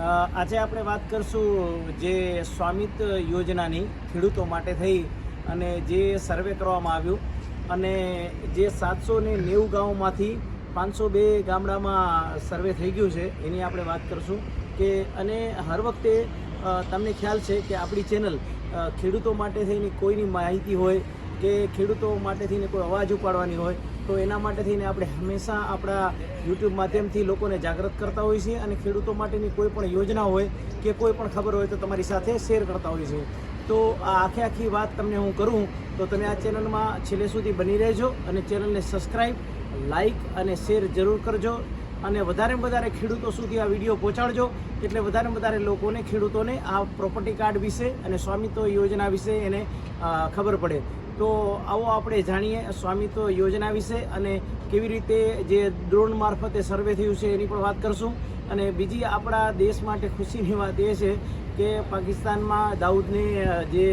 આજે આપણે વાત કરશું જે સ્વામિત્વ યોજનાની ખેડૂતો માટે થઈ અને જે સર્વે કરવામાં આવ્યું. અને જે સાતસો ને નેવું ગામોમાંથી પાંચસો બે ગામડામાં સર્વે થઈ ગયું છે, એની આપણે વાત કરશું. કે, અને હર વખતે તમને ખ્યાલ છે કે આપણી ચેનલ ખેડૂતો માટે થઈને કોઈની માહિતી હોય કે ખેડૂતો માટે થઈને કોઈ અવાજ ઉપાડવાની હોય તો એના માટે થઈને આપણે હંમેશા આપણા યુટ્યુબ માધ્યમથી લોકોને જાગૃત કરતા હોઈએ છીએ અને ખેડૂતો માટેની કોઈ પણ યોજના હોય કે કોઈ પણ ખબર હોય તો તમારી સાથે શેર કરતા હોઈએ છીએ. તો આ આખે આખી વાત તમને હું કરું, તો તમે આ ચેનલમાં છેલ્લે સુધી બની રહેજો અને ચેનલને સબસ્ક્રાઈબ લાઈક અને શેર જરૂર કરજો. અને વધારેમાં વધારે ખેડૂતો સુધી આ વીડિયો પહોંચાડજો. એટલે વધારેમાં વધારે લોકોને, ખેડૂતોને આ પ્રોપર્ટી કાર્ડ વિશે અને સ્વામિત્વ યોજના વિશે એને ખબર પડે. તો આવો આપણે જાણીએ સ્વામિત્વ યોજના વિશે અને કેવી રીતે જે ડ્રોન મારફતે સર્વે થયું છે એની પણ વાત કરશું. અને બીજી આપણા દેશ માટે ખુશીની વાત એ છે કે પાકિસ્તાનમાં દાઉદને જે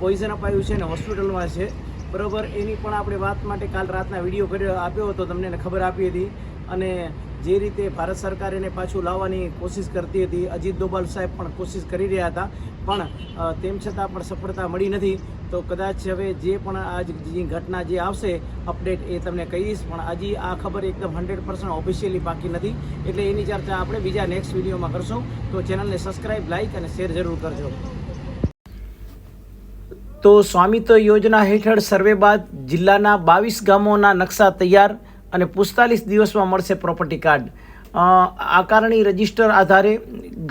પોઈઝન અપાયું છે ને હોસ્પિટલમાં છે, બરાબર, એની પણ આપણે વાત માટે કાલ રાતના વીડિયો કર્યો, આપ્યો હતો, તમને ખબર આપી હતી. અને જે રીતે ભારત સરકાર એને પાછું લાવવાની કોશિશ કરતી હતી, અજીત દોબાલ સાહેબ પણ કોશિશ કરી રહ્યા હતા, પણ તેમ છતાં પણ સફળતા મળી નથી. તો કદાચ હવે જે પણ આજ જે ઘટના જે આવશે, અપડેટ એ તમને કહીશ, પણ હજી આ ખબર એકદમ હંડ્રેડ પર્સન્ટ ઓફિશિયલી બાકી નથી. એટલે એની ચર્ચા આપણે બીજા નેક્સ્ટ વિડીયોમાં કરશું. તો ચેનલને સબસ્ક્રાઈબ લાઇક અને શેર જરૂર કરજો. તો સ્વામિત્વ યોજના હેઠળ સર્વે બાદ જિલ્લાના બાવીસ ગામોના નકશા તૈયાર. અને પિસ્તાલીસ દિવસમાં મળશે પ્રોપર્ટી કાર્ડ આકારણી રજિસ્ટર આધારે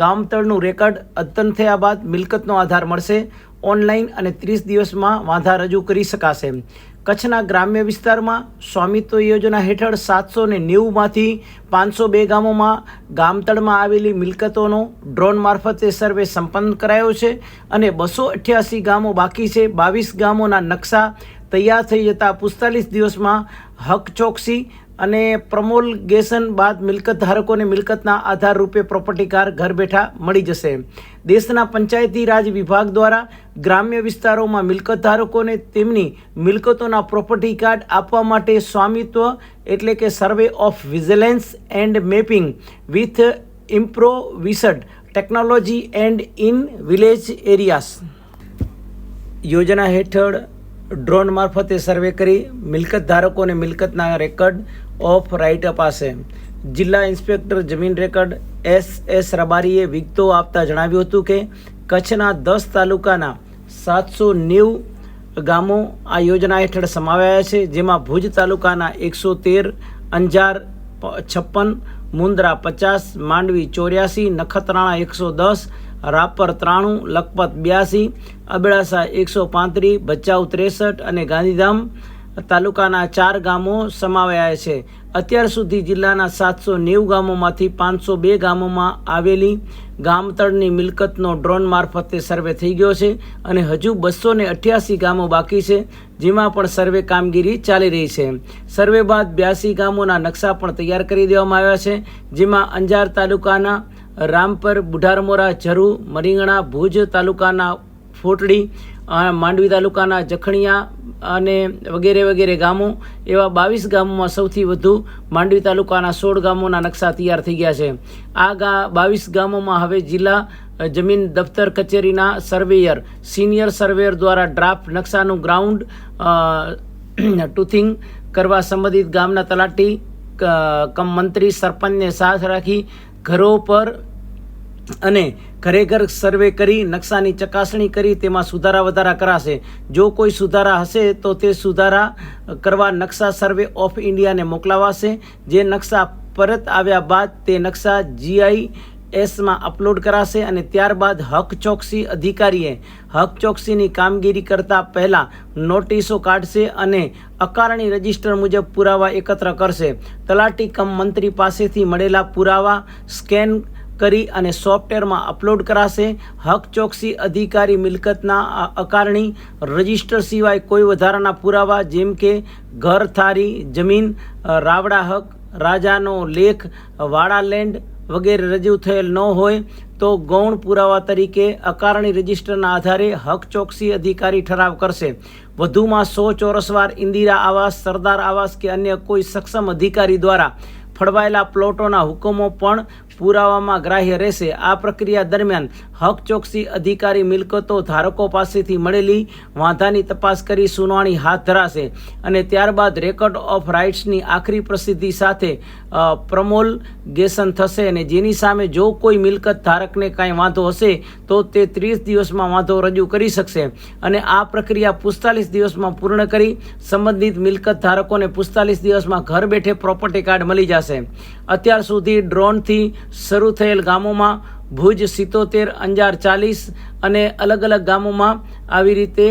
ગામતળનું રેકર્ડ અદ્યતન થયા બાદ મિલકતનો આધાર મળશે. ઓનલાઈન અને ત્રીસ દિવસમાં વાંધા રજૂ કરી શકાશે. કચ્છના ગ્રામ્ય વિસ્તારમાં સ્વામિત્વ યોજના હેઠળ સાતસો ને નેવુંમાંથી પાંચસો બે ગામોમાં ગામતળમાં આવેલી મિલકતોનો ડ્રોન મારફતે સર્વે સંપન્ન કરાયો છે અને બસો અઠ્યાસી ગામો બાકી છે. બાવીસ ગામોના નકશા તૈયાર થઈ જતા પિસ્તાલીસ દિવસમાં હક ચોકસી અને પ્રમોલગેશન બાદ મિલકત ધારકોને મિલકતના આધાર રૂપે પ્રોપર્ટી કાર ઘર બેઠા મળી જશે. દેશના પંચાયતી રાજ વિભાગ દ્વારા ગ્રામ્ય વિસ્તારોમાં મિલકત ધારકોને તેમની મિલકતોના પ્રોપર્ટી કાર્ડ આપવા માટે સ્વામિત્વ એટલે કે survey of vigilance and mapping with improvised technology and in village areas યોજના હેઠળ ડ્રોન મારફતે સર્વે કરી મિલકત ધારકોને મિલકતના રેકર્ડ ઓફ રાઇટ અપાશે. જિલ્લા ઇન્સ્પેક્ટર જમીન રેકર્ડ એસ એસ રબારીએ વિગતો આપતા જણાવ્યું હતું કે, કચ્છના દસ તાલુકાના સાતસો નેવું ગામો આ યોજના હેઠળ સમાવાયા છે, જેમાં ભુજ તાલુકાના એકસો તેર, અંજાર છપ્પન મુન્દ્રા પચાસ, માંડવી ચોર્યાસી, નખત્રાણા એકસો દસ રાપર ત્રાણું, લખપત બ્યાસી, અબડાસા એકસો પાંત્રીસ, ભચાઉ ત્રેસઠ અને ગાંધીધામ તાલુકાના ચાર ગામો સમાવાયા છે. અત્યાર સુધી જિલ્લાના સાતસો નેવું ગામોમાંથી પાંચસો બે ગામોમાં આવેલી ગામતળની મિલકતનો ડ્રોન મારફતે સર્વે થઈ ગયો છે અને હજુ બસો ને અઠ્યાસી ગામો બાકી છે, જેમાં પણ સર્વે કામગીરી ચાલી રહી છે. સર્વે બાદ બ્યાસી ગામોના નકશા પણ તૈયાર કરી દેવામાં આવ્યા છે, જેમાં અંજાર તાલુકાના રામપર, બુઢારમોરા ઝરુ મરીંગણા, ભુજ તાલુકાના ફોટડી માંડવી તાલુકાના જખણિયા અને વગેરે વગેરે ગામો એવા બાવીસ ગામોમાં સૌથી વધુ માંડવી તાલુકાના સોળ ગામોના નકશા તૈયાર થઈ ગયા છે. આ ગા, બાવીસ ગામોમાં હવે જિલ્લા જમીન દફતર કચેરીના સર્વેયર, સિનિયર સર્વેયર દ્વારા ડ્રાફ્ટ નકશાનું ગ્રાઉન્ડ ટુથિંગ કરવા સંબંધિત ગામના તલાટી કમ મંત્રી, સરપંચને સાથ રાખી ઘરો પર અને ઘરે ઘર સર્વે કરી, નકશાની ચકાસણી કરી, તેમાં સુધારા વધારા કરાશે. જો કોઈ સુધારા હશે, તો તે સુધારા કરવા નકશા સર્વે ઓફ ઇન્ડિયાને મોકલાવાશે. જે નકશા પરત આવ્યા બાદ તે નકશા જીઆઈ એસમાં અપલોડ કરાશે અને ત્યારબાદ હક ચોકસી અધિકારીએ હક ચોકસીની કામગીરી કરતા પહેલાં નોટિસો કાઢશે અને અકારણી રજિસ્ટર મુજબ પુરાવા એકત્ર કરશે. તલાટી કમ મંત્રી પાસેથી મળેલા પુરાવા સ્કેન કરી અને સોફ્ટવેરમાં અપલોડ કરાશે. હક ચોકસી અધિકારી મિલકતના અકારણી રજિસ્ટર સિવાય કોઈ વધારાના પુરાવા જેમ કે ઘર થારી જમીન રાવડા હક, રાજાનો લેખ વાળા લેન્ડ વગેરે રજૂ થયેલ ન હોય તો ગૌણ પુરાવા તરીકે અકારણી રજિસ્ટરના આધારે હક ચોકસી અધિકારી ઠરાવ કરશે. વધુમાં સો ચોરસવાર ઇન્દિરા આવાસ, સરદાર આવાસ કે અન્ય કોઈ સક્ષમ અધિકારી દ્વારા ફળવાયેલા પ્લોટોના હુકમો પણ પુરાવામાં ગ્રાહ્ય રહેશે. આ પ્રક્રિયા દરમિયાન હક ચોકસી અધિકારી મિલકતો ધારકો પાસેથી મળેલી વાંધાની તપાસ કરી સુનાવણી હાથ ધરાશે અને ત્યારબાદ રેકોર્ડ ઓફ રાઇટ્સની આખરી પ્રસિદ્ધિ સાથે પ્રમોલ ગેસન થશે અને જેની સામે જો કોઈ મિલકત ધારકને કાંઈ વાંધો હશે, તો તે ત્રીસ દિવસમાં વાંધો રજૂ કરી શકશે. અને આ પ્રક્રિયા પિસ્તાલીસ દિવસમાં પૂર્ણ કરી સંબંધિત મિલકત ધારકોને પિસ્તાલીસ દિવસમાં ઘર બેઠે પ્રોપર્ટી કાર્ડ મળી જશે. અત્યાર સુધી ડ્રોનથી શરૂ થયેલ ગામોમાં ભુજ સિત્તોતેર અંજાર ચાલીસ અને અલગ અલગ ગામોમાં આવી રીતે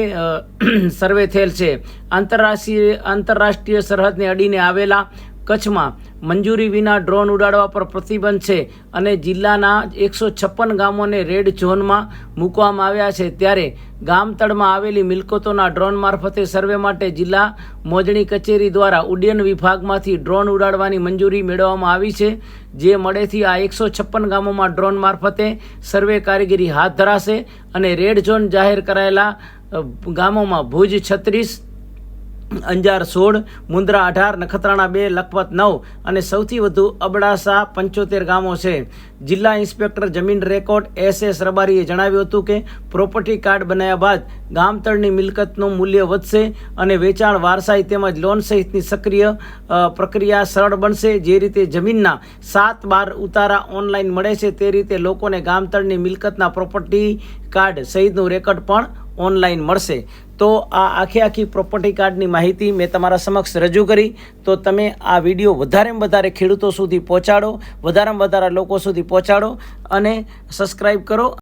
સર્વે થયેલ છે. આંતરરાષ્ટ્રીય આંતરરાષ્ટ્રીય સરહદને અડીને આવેલા કચ્છમાં મંજૂરી વિના ડ્રોન ઉડાડવા પર પ્રતિબંધ છે અને જિલ્લાના એકસો છપ્પન ગામોને રેડ ઝોનમાં મૂકવામાં આવ્યા છે. ત્યારે ગામતળમાં આવેલી મિલકતોના ડ્રોન મારફતે સર્વે માટે જિલ્લા મોજણી કચેરી દ્વારા ઉડ્ડયન વિભાગમાંથી ડ્રોન ઉડાડવાની મંજૂરી મેળવવામાં આવી છે. જે મળેથી આ એકસો છપ્પન ગામોમાં ડ્રોન મારફતે સર્વે કારીગરી હાથ ધરાશે અને રેડ ઝોન જાહેર કરાયેલા ગામોમાં ભુજ છત્રીસ અંજાર સોળ મુન્દ્રા અઢાર, નખત્રાણા બે, લખપત નવ અને સૌથી વધુ અબડાસા પંચોતેર ગામો છે. જિલ્લા ઇન્સ્પેક્ટર જમીન રેકોર્ડ એસ એસ રબારીએ જણાવ્યું હતું કે, પ્રોપર્ટી કાર્ડ બનાવ્યા બાદ ગામતળની મિલકતનું મૂલ્ય વધશે અને વેચાણ વારસાઈ તેમજ લોન સહિતની સક્રિય પ્રક્રિયા સરળ બનશે. જે રીતે જમીનના સાત બાર ઉતારા ઓનલાઈન મળે છે, તે રીતે લોકોને ગામતળની મિલકતના પ્રોપર્ટી કાર્ડ સહિતનું રેકોર્ડ પણ ઓનલાઈન મળશે. તો આ આખી આખી પ્રોપર્ટી કાર્ડની માહિતી મેં તમારા સમક્ષ રજૂ કરી. તો તમે આ વીડિયો વધારેમાં વધારે ખેડૂતો સુધી પહોંચાડો, વધારેમાં વધારે લોકો સુધી પહોંચાડો અને સબસ્ક્રાઈબ કરો.